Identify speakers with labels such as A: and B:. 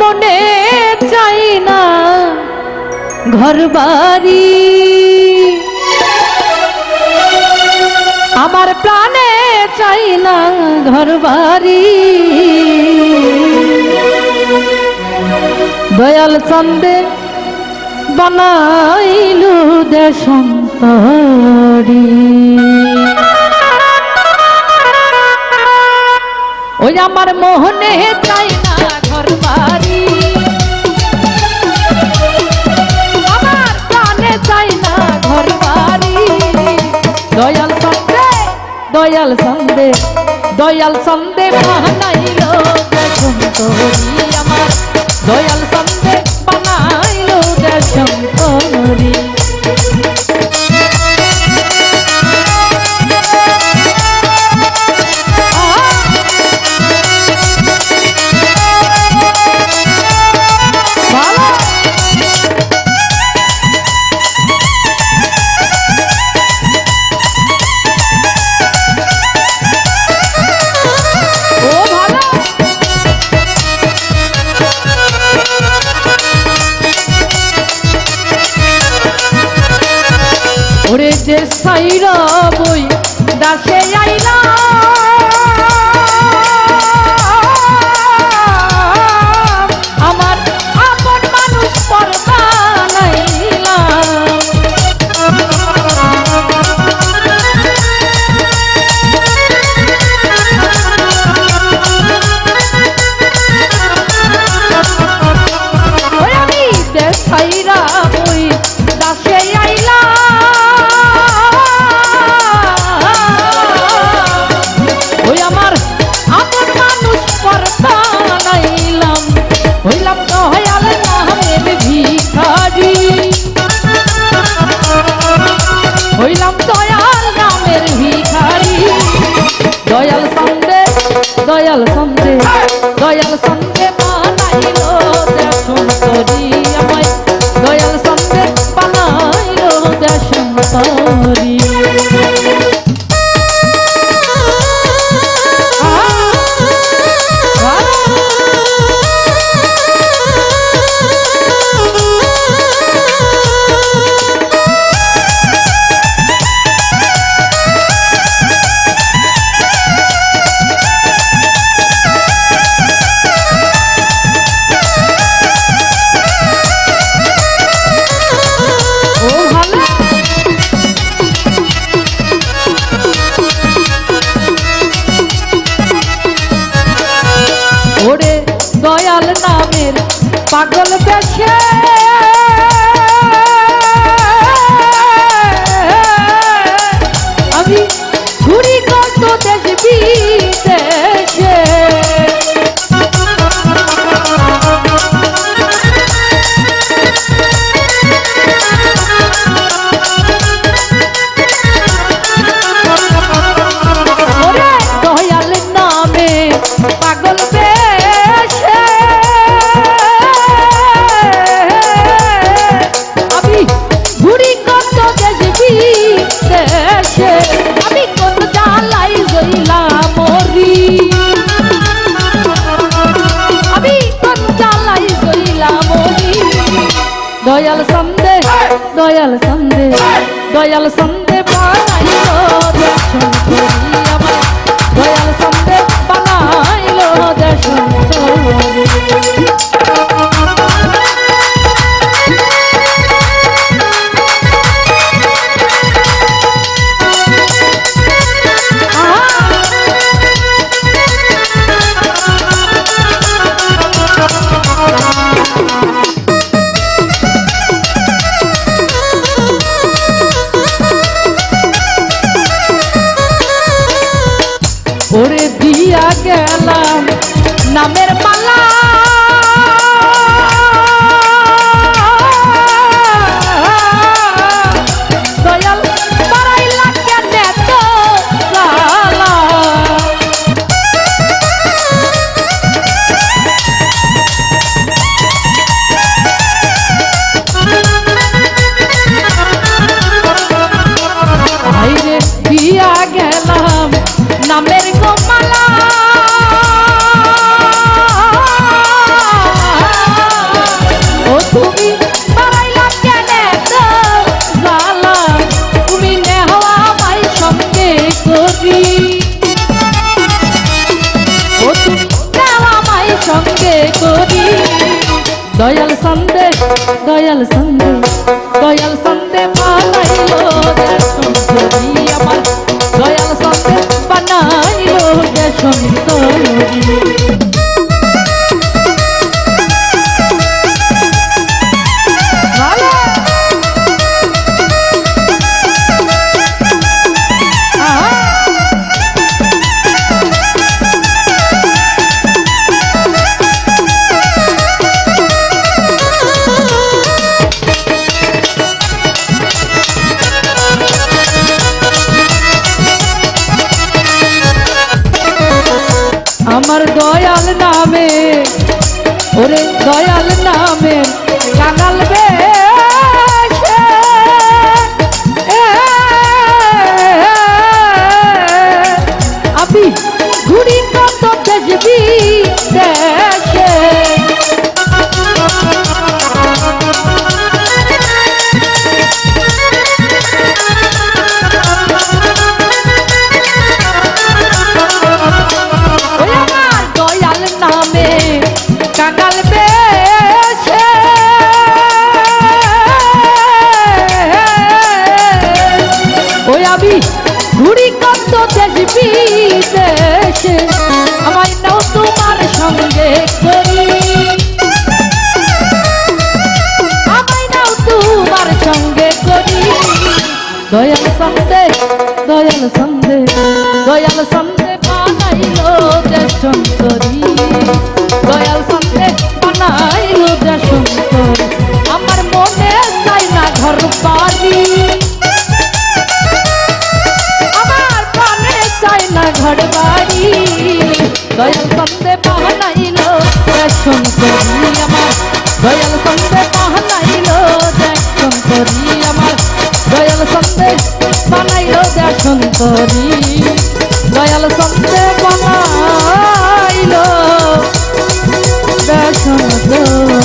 A: মনে চাই না ঘর বাড়ি আমার প্রাণে চাই না ঘর বাড়ি দয়াল চন্দে বানাইল দেশন্তরি। ওই আমার মোহনে দয়াল সাল যে সাইরা বই দাসে আই দয়াল সন্দে দয়াল সন্দে পাগল দেশে দয়াল সন্দে দয়াল সন্দে দয়াল সন্দে পাইল দর্শন করি আমার। na mera অতি দেওয়া মাই সঙ্গে করি। দয়াল সন্দে দয়াল সন্দে দয়াল সন্দে পালাইল আমার। দয়াল সন্দে বানাইল দেশ আমার দয়াল নামে ওরে দয়াল নামে বেশে আমি ঘুরি কত দেশে। আমায় নাও তোমার সঙ্গে করি। আমায় নাও তোমার সঙ্গে করি। দয়াল সন্দে দয়াল সন্দে দয়াল সন্দে বানাইলো দেশন্তরি দয়াল সন্দে বানাইলো দয়াল সন্দে বানাইলো দেশন্তরি আমার। দয়াল সন্দে বানাইলো দেশন্তরি আমার। দয়াল সন্দে বানাইলো দেশন্তরি দয়াল সন্দে বানাইলো দেশন্তরি